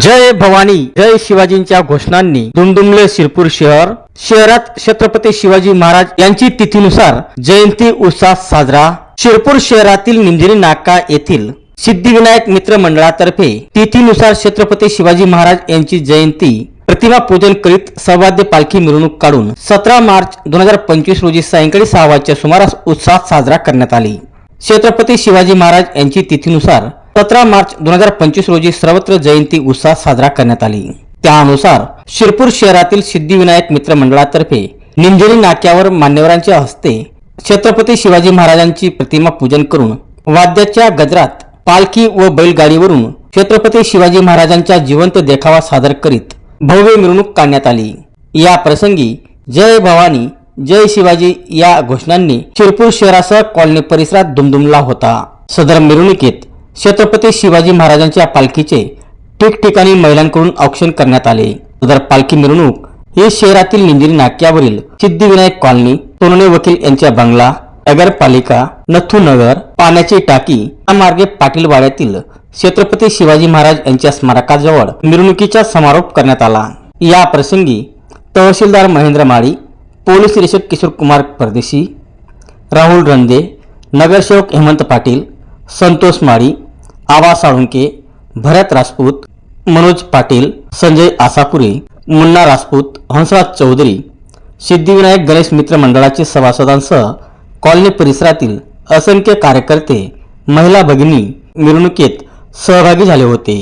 जय भवानी! जय शिवाजींच्या घोषणांनी दुमदुमले शिरपूर शहर शहरात छत्रपती शिवाजी महाराज यांची तिथीनुसार जयंती उत्साह साजरा. शिरपूर शहरातील निंजिरी नाका येथील सिद्धिविनायक मित्र मंडळातर्फे तिथीनुसार छत्रपती शिवाजी महाराज यांची जयंती प्रतिमा पूजन करीत सौवाद्य पालखी मिरवणूक काढून सतरा मार्च दोन हजार पंचवीस रोजी सायंकाळी सहा वाजच्या सुमारास उत्साहात साजरा करण्यात आली. छत्रपती शिवाजी महाराज यांची तिथीनुसार सतरा मार्च दोन हजार पंचवीस रोजी सर्वत्र जयंती उत्साह साजरा करण्यात आली. त्यानुसार शिरपूर शहरातील सिद्धिविनायक मित्र मंडळातर्फे निंजरी नाक्यावर मान्यवरांच्या हस्ते छत्रपती शिवाजी महाराजांची प्रतिमा पूजन करून वाद्याच्या गजरात पालखी व बैलगाडीवरून छत्रपती शिवाजी महाराजांचा जिवंत देखावा सादर करीत भव्य मिरवणूक काढण्यात आली. या प्रसंगी जय भवानी जय शिवाजी या घोषणांनी शिरपूर शहरासह कॉलनी परिसरात दुमदुमला होता. सदर मिरवणुकीत छत्रपती शिवाजी महाराजांच्या पालखीचे ठिकठिकाणी महिलांकडून औक्षण करण्यात आले. सदर पालखी मिरवणूक ही शहरातील निंजिरी नाक्यावरील सिद्धिविनायक कॉलनी सोनने वकील यांच्या बंगला नगरपालिका नथू नगर पाण्याची टाकी या मार्गे पाटील वाड्यातील छत्रपती शिवाजी महाराज यांच्या स्मारकाजवळ मिरवणुकीचा समारोप करण्यात आला. या प्रसंगी तहसीलदार महेंद्र माळी पोलीस निरीक्षक किशोर कुमार परदेशी राहुल रंदे नगरसेवक हेमंत पाटील संतोष माळी आवा साळुंके भरत राजपूत मनोज पाटील संजय आसापुरे मुन्ना राजपूत हंसराज चौधरी सिद्धिविनायक गणेश मित्र मंडळाचे सभासदांसह कॉलनी परिसरातील असंख्य कार्यकर्ते महिला भगिनी मिरवणुकीत सहभागी झाले होते.